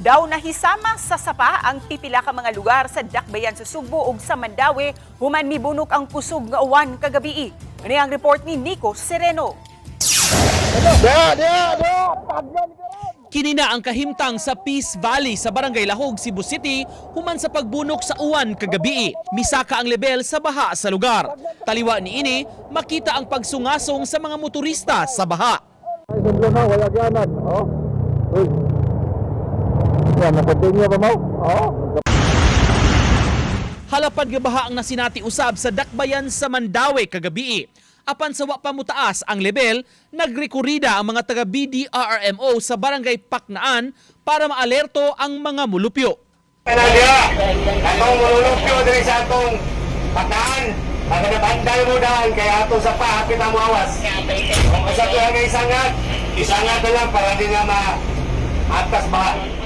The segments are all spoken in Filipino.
Daw nahisama sa sapa ang pipila ka mga lugar sa Dakbayan sa Sugbo ug sa Mandawi human mibunok ang kusog nga uwan kagabi. Ini ang report ni Nico Sereno. Kinina ang kahimtang sa Peace Valley sa Barangay Lahog, Cebu City human sa pagbunok sa uwan kagabi. Misaka ang level sa baha sa lugar. Taliwa ni ini, makita ang pagsungasong sa mga motorista sa baha. Ay, na, wala ganan. Oh. Yan, nakontinue pa mo. Oh. Halapad nga baha ang nasinati usab sa Dakbayan sa Mandawi kagabi. Apan sa wa pa mutaas ang level, nagrekurida ang mga taga BDRRMO sa barangay Paknaan para maalerto ang mga mulupyo. Kanadya, atong mululupyo diri sa atong pataan. Pag nabandal mo daan, kaya ato sa pa, hapit ang mawas. Kung asa ko nga isangat, isangat na lang para di nga ma-atas ba.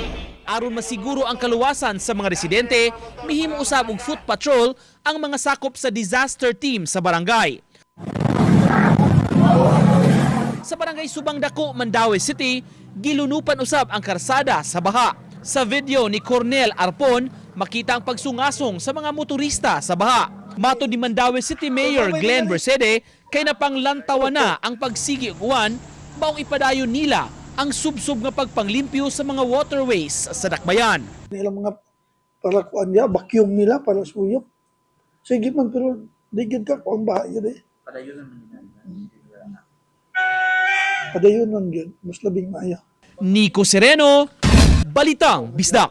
Aron masiguro ang kaluwasan sa mga residente, mihimo usab og foot patrol ang mga sakop sa disaster team sa barangay. Sa barangay Subang Dako, Mandawi City, gilunupan usab ang karsada sa baha. Sa video ni Cornel Arpon, makita ang pagsungasong sa mga motorista sa baha. Mato ni Mandawi City Mayor Glenn Bersede, kay napanglantawa na ang pagsigi uwan, baong ipadayon nila ang subsub nga pagpanglimpyo sa mga waterways sa Dakbayan. nilang mga para kuan niya, vacuum nila para suyop. Sige man, pero di gid ka kung bahaya di. Padayon man yun. Mas labing maayo. Nico Sereno, Balitang Bisdak.